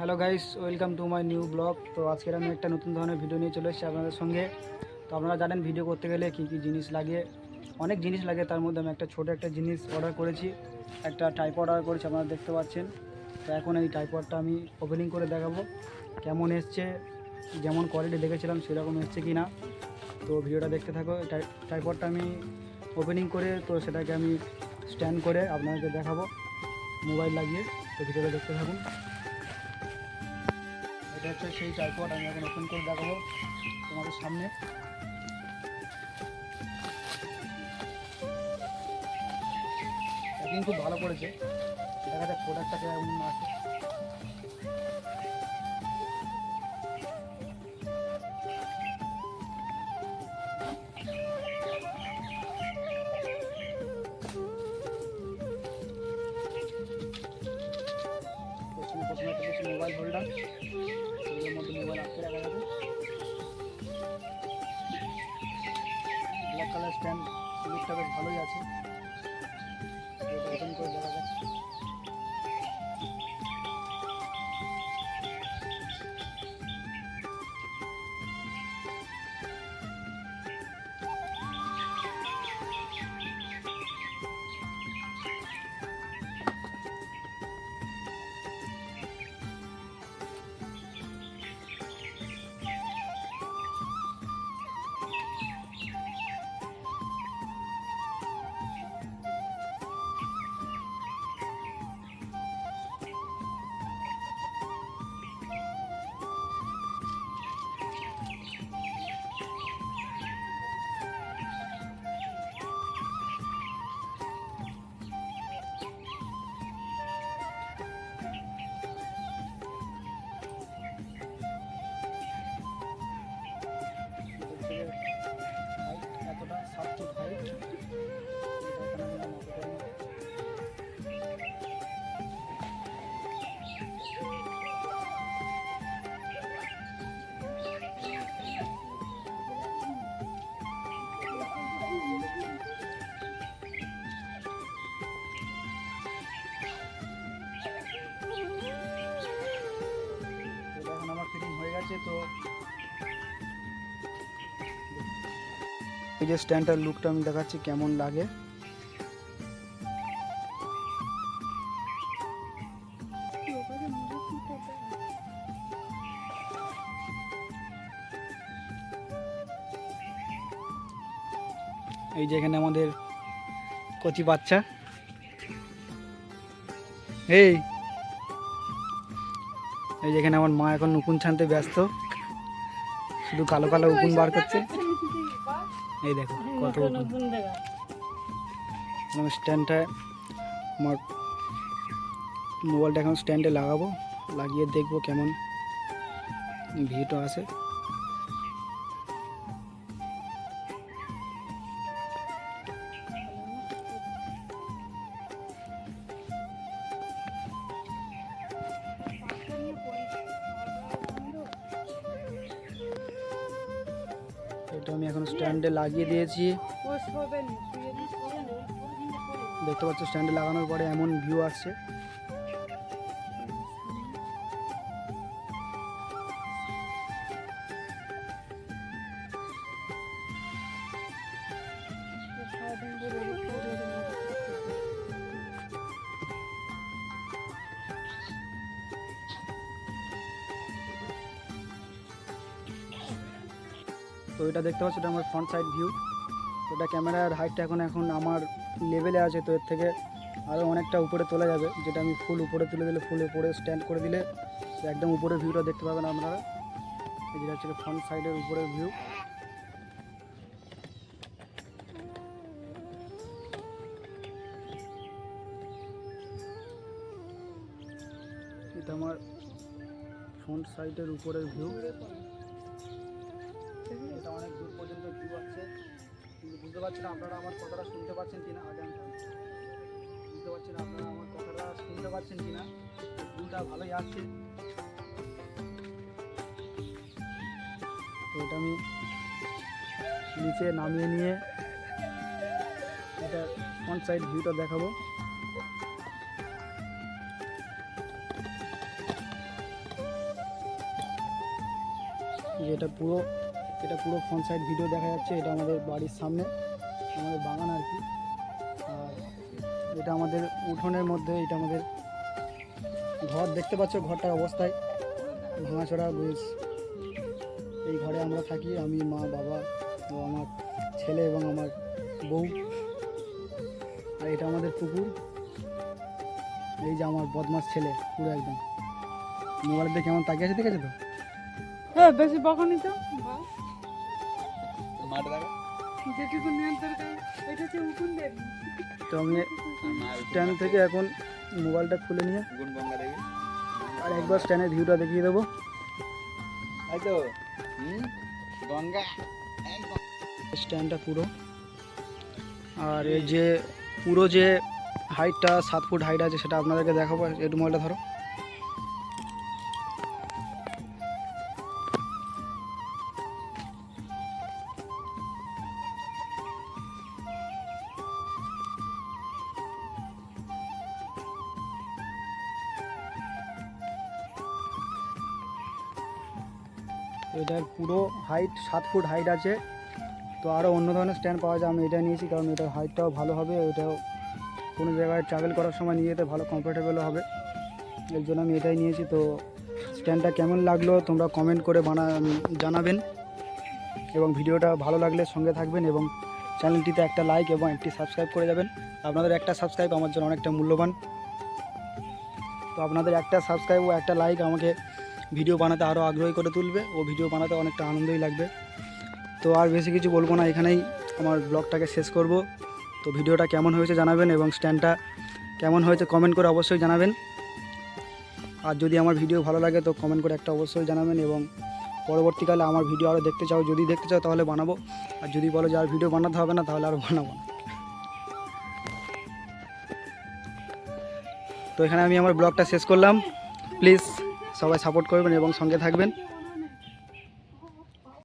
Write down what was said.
Hello guys, welcome to my new blog. তো আজকের আমি একটা নতুন ধরনের ভিডিও নিয়ে চলে এসেছি আপনাদের সঙ্গে। তো আপনারা জানেন ভিডিও করতে গেলে কী কী জিনিস লাগে? অনেক জিনিস লাগে, তার মধ্যে আমি একটা ছোট একটা জিনিস অর্ডার করেছি। একটা টাইপড অর্ডার করেছি, আপনারা দেখতে পাচ্ছেন। তো এখন এই টাইপডটা আমি ওপেনিং করে দেখাবো, কেমন এসছে, যেমন কোয়ালিটি দেখেছিলাম, সেরকম এসছে কি না তো ভিডিওটা দেখতে থাকো টাইপডটা আমি ওপেনিং করে, তো সেটাকে আমি স্ট্যান্ড করে আপনাদেরকে দেখাবো। মোবাইল লাগিয়ে, তো ভিডিওটা দেখতে থাকুন। এটা হচ্ছে সেই টাইপড আমি এখন ওপেন করে দেখাবো তোমাদের সামনে। প্যাকিং খুব ভালো করেছে। দেখা যাক প্রোডাক্টটা কেমন আছে। Mobile holder black colour stand বেশ ভালোই আছে। এই যে স্ট্যান্ডটার লুকটা আমি দেখাচ্ছি, কেমন লাগে? এই যে এখানে আমাদের কচি বাচ্চা। এই এই যেখানে আমার মা এখন উকুন ছানতে ব্যস্ত। শুধু কালো কালো উকুন বার করছে। এই দেখো কত উকুন। স্ট্যান্ডটা আমার মোবাইলটা এখন স্ট্যান্ডে লাগাবো, লাগিয়ে দেখব কেমন ভিউটা আসে এটা আমি এখন স্ট্যান্ডে লাগিয়ে দিয়েছি। দেখতে পাচ্ছ স্ট্যান্ডে লাগানোর পরে এমন ভিউ আসছে। তো এটা দেখতে পাচ্ছ, এটা আমার ফ্রন্ট সাইড ভিউ তো এটা ক্যামেরার হাইটটা এখন এখন আমার লেভেলে আছে, তো এর থেকে আরও অনেকটা উপরে তোলা যাবে। যেটা আমি ফুল উপরে তুলে দিলে ফুল উপরে স্ট্যান্ড করে দিলে একদম উপরে ভিউটা দেখতে পাবেন আপনারা। যেটা হচ্ছে ফ্রন্ট সাইডের উপরের ভিউ এটা আমার ফ্রন্ট সাইডের উপরের ভিউ বুঝতে পারছি না আপনারা আমার কথাটা শুনতে পাচ্ছেন কিনা? আগে আমি বুঝতে পারছি না আপনারা আমার কথাটা শুনতে পাচ্ছেন কিনা? ভিউটা ভালোই আসছে। তো এটা আমি নিচে নামিয়ে নিয়ে এটা ফ্রন্ট সাইড ভিউটা দেখাবো। এটা পুরো এটা পুরো ফ্রন্ট সাইড ভিডিও দেখা যাচ্ছে, এটা আমাদের বাড়ির সামনে। আমাদের বাগান আর কি। আর এটা আমাদের উঠোনের মধ্যে এটা আমাদের ঘর। দেখতে পাচ্ছ ঘরটার অবস্থায়। ভাঙাচোরা বেশ এই ঘরে আমরা থাকি আমি মা বাবা ও আমার ছেলে এবং আমার বউ। আর এটা আমাদের পুকুর। এই যে আমার বদমাস ছেলে পুরো একদম। মোবাইল দিয়ে কেমন তাকিয়ে আছে? দেখেছ তো? হ্যাঁ বেশি বকনি তো। মাঠে দেখা যেটুকু নেওয়ার দরকার এটা হচ্ছে উকুন দেব। তো আমি স্ট্যান্ড থেকে এখন মোবাইলটা খুলে নিয়ে গুণ গঙ্গা দেবী। আর একবার স্ট্যান্ডের ভিউটা দেখিয়ে দেবো। তাই তো গঙ্গা স্ট্যান্ডটা পুরো। আর এর যে পুরো যে হাইটটা সাত ফুট হাইট আছে সেটা আপনাদেরকে দেখাবো। একটু মোবাইলটা ধরো। এটার পুরো হাইট সাত ফুট হাইট আছে। তো আরও অন্য ধরনের স্ট্যান্ড পাওয়া যায়, আমি এটা নিয়েছি কারণ এটার হাইটটাও ভালো হবে, এটাও কোনো জায়গায় ট্রাভেল করার সময় নিয়ে যেতে ভালো কমফোর্টেবলও হবে। এর জন্য আমি এটাই নিয়েছি, তো স্ট্যান্ডটা কেমন লাগল তোমরা কমেন্ট করে বানা জানাবেন। এবং ভিডিওটা ভালো লাগলে সঙ্গে থাকবেন এবং চ্যানেলটিতে একটা লাইক এবং একটি সাবস্ক্রাইব করে যাবেন। আপনাদের একটা সাবস্ক্রাইব আমার জন্য অনেকটা মূল্যবান। তো আপনাদের একটা সাবস্ক্রাইব ও একটা লাইক আমাকে ভিডিও বানাতে আরও আগ্রহী করে তুলবে। ও ভিডিও বানাতে অনেকটা আনন্দই লাগবে। তো আর বেশি কিছু বলব না, এখানেই আমার ব্লগটাকে শেষ করব। তো ভিডিওটা কেমন হয়েছে জানাবেন এবং স্ট্যান্ডটা কেমন হয়েছে কমেন্ট করে অবশ্যই জানাবেন। আর যদি আমার ভিডিও ভালো লাগে তো কমেন্ট করে একটা অবশ্যই জানাবেন এবং পরবর্তীকালে আমার ভিডিও আরও দেখতে চাও, যদি দেখতে চাও তাহলে বানাবো। আর যদি বলো যে আর ভিডিও বানাতে হবে না তাহলে আরও বানাবো। না তো এখানে আমি আমার ব্লগটা শেষ করলাম। প্লিজ সবাই সাপোর্ট করবেন এবং সঙ্গে থাকবেন।